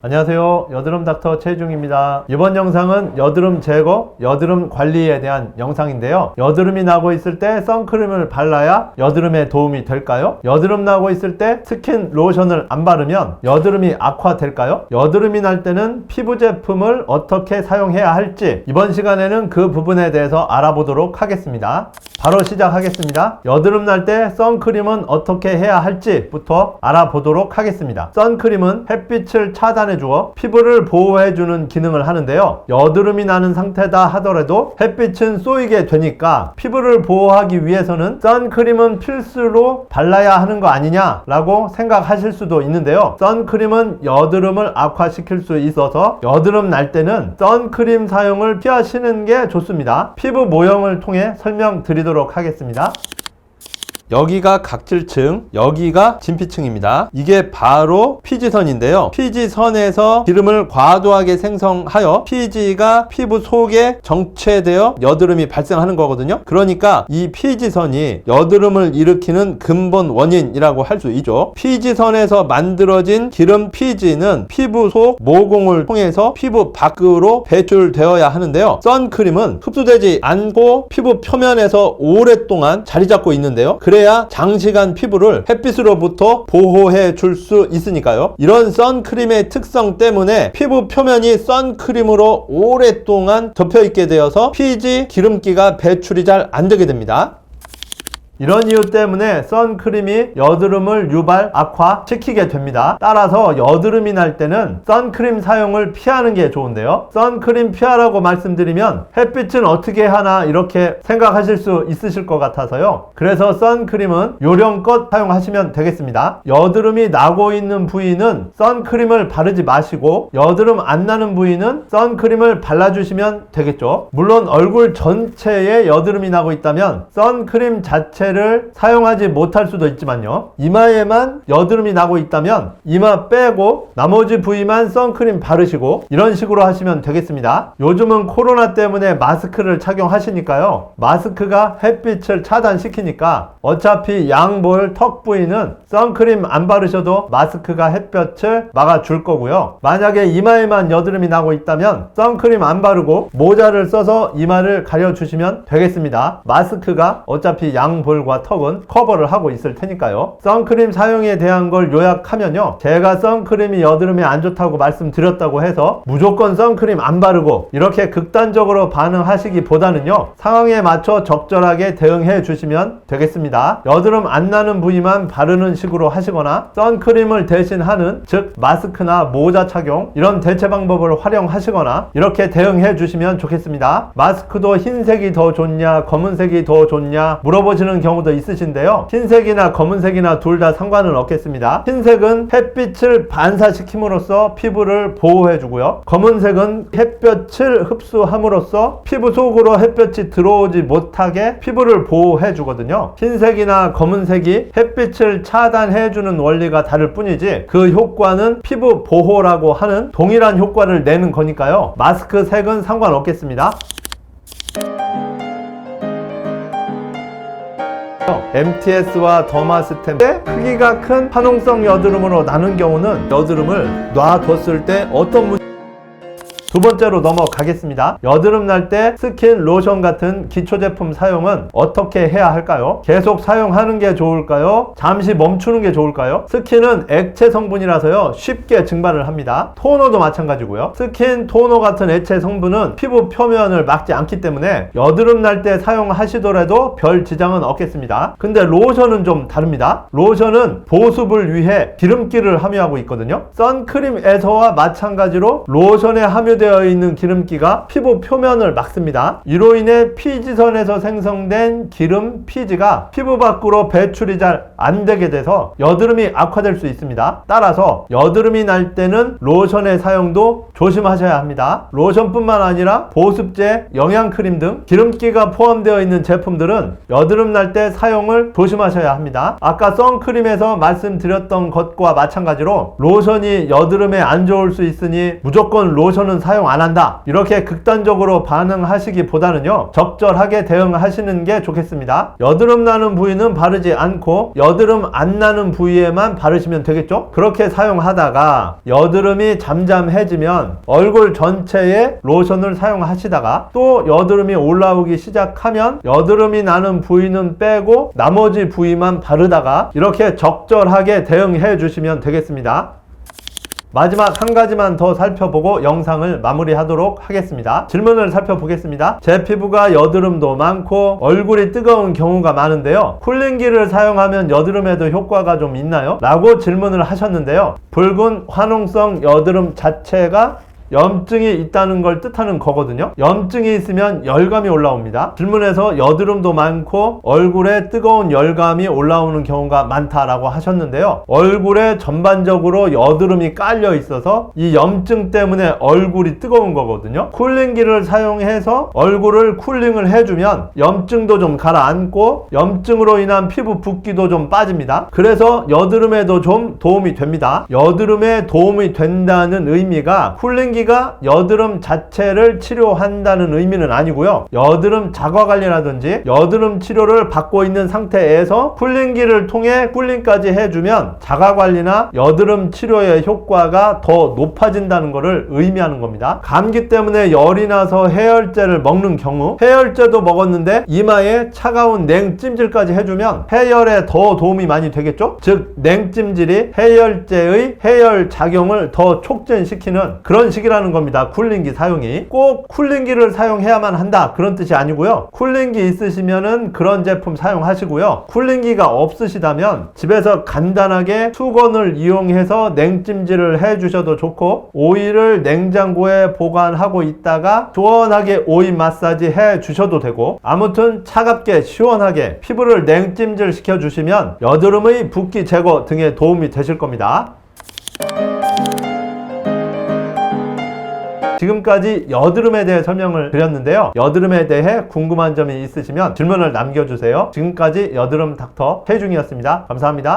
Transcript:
안녕하세요. 여드름 닥터 최중입니다. 이번 영상은 여드름 제거, 여드름 관리에 대한 영상인데요. 여드름이 나고 있을 때 선크림을 발라야 여드름에 도움이 될까요? 여드름 나고 있을 때 스킨 로션을 안 바르면 여드름이 악화될까요? 여드름이 날 때는 피부 제품을 어떻게 사용해야 할지 이번 시간에는 그 부분에 대해서 알아보도록 하겠습니다. 바로 시작하겠습니다. 여드름 날 때 선크림은 어떻게 해야 할지부터 알아보도록 하겠습니다. 선크림은 햇빛을 차단 해 주어 피부를 보호해 주는 기능을 하는데요. 여드름이 나는 상태다 하더라도 햇빛은 쏘이게 되니까 피부를 보호하기 위해서는 선크림은 필수로 발라야 하는 거 아니냐라고 생각하실 수도 있는데요. 선크림은 여드름을 악화시킬 수 있어서 여드름 날 때는 선크림 사용을 피하시는 게 좋습니다. 피부 모형을 통해 설명드리도록 하겠습니다. 여기가 각질층, 여기가 진피층입니다. 이게 바로 피지선인데요. 피지선에서 기름을 과도하게 생성하여 피지가 피부 속에 정체되어 여드름이 발생하는 거거든요. 그러니까 이 피지선이 여드름을 일으키는 근본 원인이라고 할 수 있죠. 피지선에서 만들어진 기름 피지는 피부 속 모공을 통해서 피부 밖으로 배출되어야 하는데요. 선크림은 흡수되지 않고 피부 표면에서 오랫동안 자리 잡고 있는데요. 그래 야 장시간 피부를 햇빛으로부터 보호해 줄 수 있으니까요. 이런 선크림의 특성 때문에 피부 표면이 선크림으로 오랫동안 덮여 있게 되어서 피지 기름기가 배출이 잘 안 되게 됩니다. 이런 이유 때문에 선크림이 여드름을 유발 악화시키게 됩니다. 따라서 여드름이 날 때는 선크림 사용을 피하는 게 좋은데요. 선크림 피하라고 말씀드리면 햇빛은 어떻게 하나 이렇게 생각하실 수 있으실 것 같아서요. 그래서 선크림은 요령껏 사용하시면 되겠습니다. 여드름이 나고 있는 부위는 선크림을 바르지 마시고 여드름 안 나는 부위는 선크림을 발라주시면 되겠죠. 물론 얼굴 전체에 여드름이 나고 있다면 선크림 자체 자체를 사용하지 못할 수도 있지만요. 이마에만 여드름이 나고 있다면 이마 빼고 나머지 부위만 선크림 바르시고 이런 식으로 하시면 되겠습니다. 요즘은 코로나 때문에 마스크를 착용하시니까요. 마스크가 햇빛을 차단시키니까 어차피 양볼 턱 부위는 선크림 안 바르셔도 마스크가 햇볕을 막아줄 거고요. 만약에 이마에만 여드름이 나고 있다면 선크림 안 바르고 모자를 써서 이마를 가려주시면 되겠습니다. 마스크가 어차피 양볼 볼과 턱은 커버를 하고 있을 테니까요. 선크림 사용에 대한 걸 요약하면요. 제가 선크림이 여드름에 안 좋다고 말씀드렸다고 해서 무조건 선크림 안 바르고 이렇게 극단적으로 반응하시기보다는요. 상황에 맞춰 적절하게 대응해 주시면 되겠습니다. 여드름 안 나는 부위만 바르는 식으로 하시거나 선크림을 대신하는 즉 마스크나 모자 착용 이런 대체 방법을 활용하시거나 이렇게 대응해 주시면 좋겠습니다. 마스크도 흰색이 더 좋냐 검은색이 더 좋냐 물어보시는 경우 도 있으신데요. 흰색이나 검은색이나 둘 다 상관은 없겠습니다. 흰색은 햇빛을 반사시킴으로써 피부를 보호해 주고요. 검은색은 햇볕을 흡수함으로써 피부 속으로 햇볕이 들어오지 못하게 피부를 보호해 주거든요. 흰색이나 검은색이 햇빛을 차단해 주는 원리가 다를 뿐이지 그 효과는 피부 보호라고 하는 동일한 효과를 내는 거니까요. 마스크 색은 상관없겠습니다. MTS와 더마스템 때 크기가 큰 파농성 여드름으로 나눈 경우는 여드름을 놔뒀을 때 어떤 문... 두 번째로 넘어가겠습니다. 여드름 날 때 스킨 로션 같은 기초 제품 사용은 어떻게 해야 할까요? 계속 사용하는 게 좋을까요? 잠시 멈추는 게 좋을까요? 스킨은 액체 성분이라서요 쉽게 증발을 합니다. 토너도 마찬가지고요. 스킨 토너 같은 액체 성분은 피부 표면을 막지 않기 때문에 여드름 날 때 사용하시더라도 별 지장은 없겠습니다. 근데 로션은 좀 다릅니다. 로션은 보습을 위해 기름기를 함유하고 있거든요. 선크림에서와 마찬가지로 로션에 함유 되어 있는 기름기가 피부 표면을 막습니다. 이로 인해 피지선에서 생성된 기름 피지가 피부 밖으로 배출이 잘 안 되게 돼서 여드름이 악화될 수 있습니다. 따라서 여드름이 날 때는 로션의 사용도 조심하셔야 합니다. 로션뿐만 아니라 보습제, 영양크림 등 기름기가 포함되어 있는 제품들은 여드름 날 때 사용을 조심하셔야 합니다. 아까 선크림에서 말씀드렸던 것과 마찬가지로 로션이 여드름에 안 좋을 수 있으니 무조건 로션은 사용 안 한다. 이렇게 극단적으로 반응하시기보다는요. 적절하게 대응하시는 게 좋겠습니다. 여드름 나는 부위는 바르지 않고 여드름 안 나는 부위에만 바르시면 되겠죠? 그렇게 사용하다가 여드름이 잠잠해지면 얼굴 전체에 로션을 사용하시다가 또 여드름이 올라오기 시작하면 여드름이 나는 부위는 빼고 나머지 부위만 바르다가 이렇게 적절하게 대응해 주시면 되겠습니다. 마지막 한 가지만 더 살펴보고 영상을 마무리하도록 하겠습니다. 질문을 살펴보겠습니다. 제 피부가 여드름도 많고 얼굴이 뜨거운 경우가 많은데요. 쿨링기를 사용하면 여드름에도 효과가 좀 있나요? 라고 질문을 하셨는데요. 붉은 화농성 여드름 자체가 염증이 있다는 걸 뜻하는 거거든요. 염증이 있으면 열감이 올라옵니다. 질문에서 여드름도 많고 얼굴에 뜨거운 열감이 올라오는 경우가 많다라고 하셨는데요. 얼굴에 전반적으로 여드름이 깔려 있어서 이 염증 때문에 얼굴이 뜨거운 거거든요. 쿨링기를 사용해서 얼굴을 쿨링을 해주면 염증도 좀 가라앉고 염증으로 인한 피부 붓기도 좀 빠집니다. 그래서 여드름에도 좀 도움이 됩니다. 여드름에 도움이 된다는 의미가 쿨링기 가 여드름 자체를 치료한다는 의미는 아니고요. 여드름 자가 관리라든지 여드름 치료를 받고 있는 상태에서 쿨링기를 통해 쿨링까지 해주면 자가 관리나 여드름 치료의 효과가 더 높아진다는 것을 의미하는 겁니다. 감기 때문에 열이 나서 해열제를 먹는 경우 해열제도 먹었는데 이마에 차가운 냉찜질까지 해주면 해열에 더 도움이 많이 되겠죠? 즉 냉찜질이 해열제의 해열 작용을 더 촉진시키는 그런 식 이라는 겁니다. 쿨링기 사용이 꼭 쿨링기를 사용해야만 한다 그런 뜻이 아니고요. 쿨링기 있으시면은 그런 제품 사용하시고요. 쿨링기가 없으시다면 집에서 간단하게 수건을 이용해서 냉찜질을 해 주셔도 좋고 오일을 냉장고에 보관하고 있다가 시원하게 오일 마사지 해 주셔도 되고 아무튼 차갑게 시원하게 피부를 냉찜질 시켜 주시면 여드름의 붓기 제거 등에 도움이 되실 겁니다. 지금까지 여드름에 대해 설명을 드렸는데요. 여드름에 대해 궁금한 점이 있으시면 질문을 남겨주세요. 지금까지 여드름 닥터 최중이었습니다. 감사합니다.